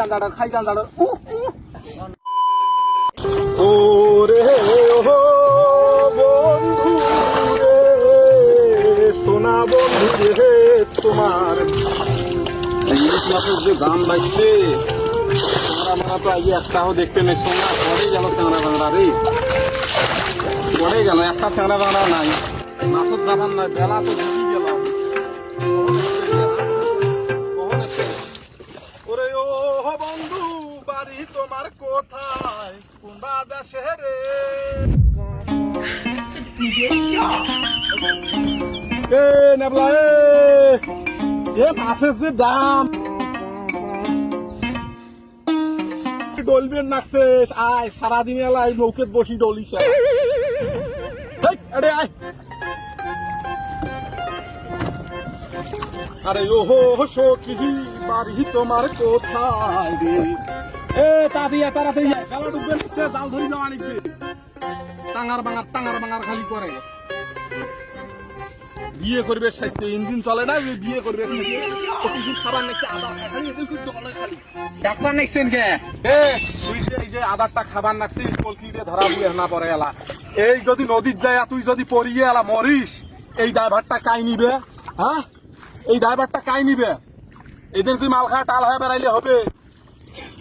গান্দাড়া খাই গান্দাড়া ওরে ও রে, সোনা তোমার। ইলিশ মাছের যে দাম লাগছে তোমরা মারা তো আগে একটাও দেখতে নেই, সোনা পড়ে গেল সেংরা বাংলা রে। পড়ে গেল, একটা সেংরা বাংলা নাই। মাছের যাবার নাই, বেলা তো ঢুকি গেল এ নেবলা, এ এ যে দাম। ডলবেন নাকছে আয়, সারাদিন এলাই নৌকেত বসি ডলিস আরে আয়। আরে ও হো সখী, বাড়ি তোমার কোথায় এ বিয়ে করবে শেষে ইঞ্জিন চলে না বিয়ে করবে ডাক্তার কে? যে এই খাবার নাকছিস ধরা না এলা। এই যদি নদীর যায়, তুই যদি পড়িয়ে এলা মরিস, এই ড্রাইভারটা কাই নিবে? হ্যাঁ এই ড্রাইভারটা কাই নিবে? এদিন তুই মাল খায় টাল হয়ে বেড়াইলে হবে?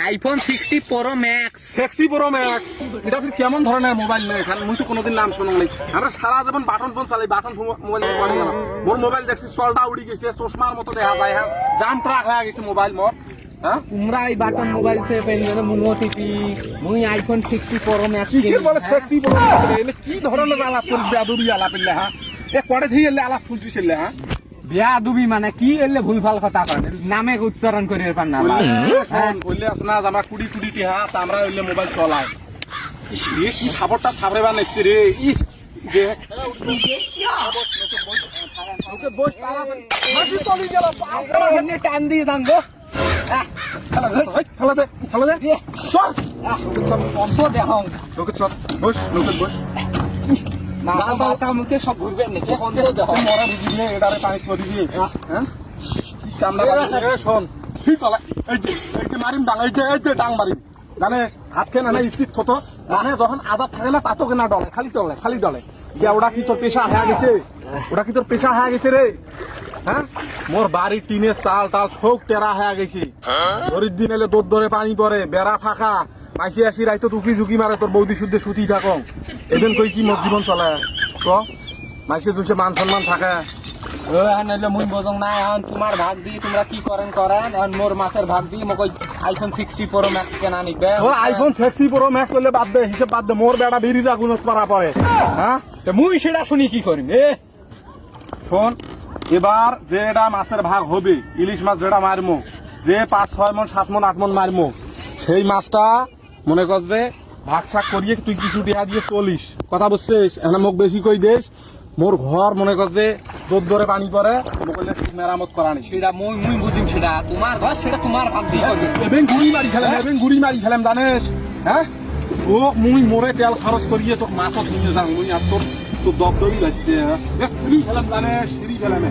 IPhone sixty pro max sexy pro max এটা ফির কেমন ধরনের মোবাইল নেই? এখানে মুই তো কোনোদিন নাম শুনুন নাই। আমরা সারা জীবন বাটন ফোন চালাই বাটন ফোন মোবাইল পড়ে গেল মোর মোবাইল দেখছি সলটা উড়ি গেছে চশমার মতো দেখা যায় হ্যাঁ জাম ট্রাক হয়ে গেছে মোবাইল মোর হ্যাঁ তোমরা এই বাটন মোবাইল সে পেন মুনমতিটি মুই আইফোন সিক্সটি প্রো ম্যাক্স কিসের বলে সেক্সি প্রো এলে কি ধরনের আলাপ করিস বেদুরি আলাপ হ্যাঁ এ কড়ে এলে আলাপ ফুলছিস হ্যাঁ বিয়া দুবি মানে কি এলে ভুল ভালো কথা করেন নামে উচ্চারণ করে পার না বললে আস না আমরা কুড়ি কুড়ি টিহা আমরা হইলে মোবাইল চলাই। ইস, কি খাবারটা খাবরে বা নেছি রে দেখ এমনি টান দিয়ে দাম গো। খেলা দে খেলা দে খেলা দে। চল। অন্ত দেহং লোকে চল বস সব মরা এটারে পানি হ্যাঁ। শোন। ঠিক কলা এই যে এই যে মারিম ডাং এই যে এই যে ডাং মারিম। জানিস হাত খেয়ে না স্থির কত? মানে যখন আদার থাকে না তাতো কেনা ডলে খালি ডলে খালি ডলে। যে ওটা কি তোর পেশা হয়ে গেছে? ওটা কি তোর পেশা হয়ে গেছে রে? হ্যাঁ? মোর বাড়ির টিনের চাল টাল সব টেরা হয়ে গেছে। ধরির দিন এলে দোর ধরে পানি পড়ে বেড়া ফাঁকা। মাইসি আসি রাইতো টুকি ঝুঁকি মারে তোর বৌদি শুদ্ধে সুতি থাকো। এদিন কই কি মোর জীবন চলে? ক? মাইসে জুসে মান সম্মান থাকে। ও মুই বোঝং না এখন তোমার ভাগ দিয়ে তোমরা কি করেন করেন। এখন মোর মাছের ভাগ দিয়ে মোক আইফোন সিক্সটি প্রো ম্যাক্স কেনা নিবে। তোর আইফোন সেক্সি প্রো ম্যাক্স বললে বাদ দে হিসেব বাদ দে মোর বেড়া যা গুণত পারা পরে হ্যাঁ? তো মুই সেটা শুনি কি করিম? এ শোন এবার যেটা মাছের ভাগ হবে ইলিশ মাছ যেটা মারমো যে পাঁচ ছয় মন সাত মন আট মন মারমো সেই মাছটা মনে কর যে ভাগ শাক করিয়ে তুই কিছু টিয়া দিয়ে চলিস। কথা বুঝছিস? এখানে মোক বেশি কই দেশ মোর ঘর মনে কর যে দোর দরে পানি পরে মোক কইলে ঠিক মেরামত করা নিস সেটা মুই মুই বুঝিম সেটা। তোমার ঘর সেটা তোমার ভাগ দিয়ে করবে এবেন গুড়ি মারি খেলাম এবেন গুড়ি মারি খেলাম জানিস? হ্যাঁ? ও মুই মোরে তেল খরচ করিয়ে তোর মাছত নিয়ে যাং মুই আর তোর তোর দবদবি যাচ্ছে এ ফ্রি খেলাম জানিস? ফ্রি খেলাম এ।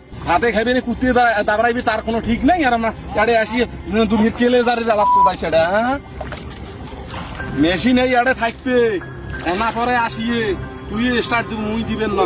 হাতে খাইবে না কুত্তে দাবড়াইবি তার কোনো ঠিক নাই, আর আমরা এড়ে আসি দুনিয়ার কেলে যারে জ্বালাচ্ছ তাই সেটা হ্যাঁ? মেশিন এই আড়ে থাকবে, এনা পরে আসিয়ে তুই স্টার্ট দিব, মুই দিবেন না।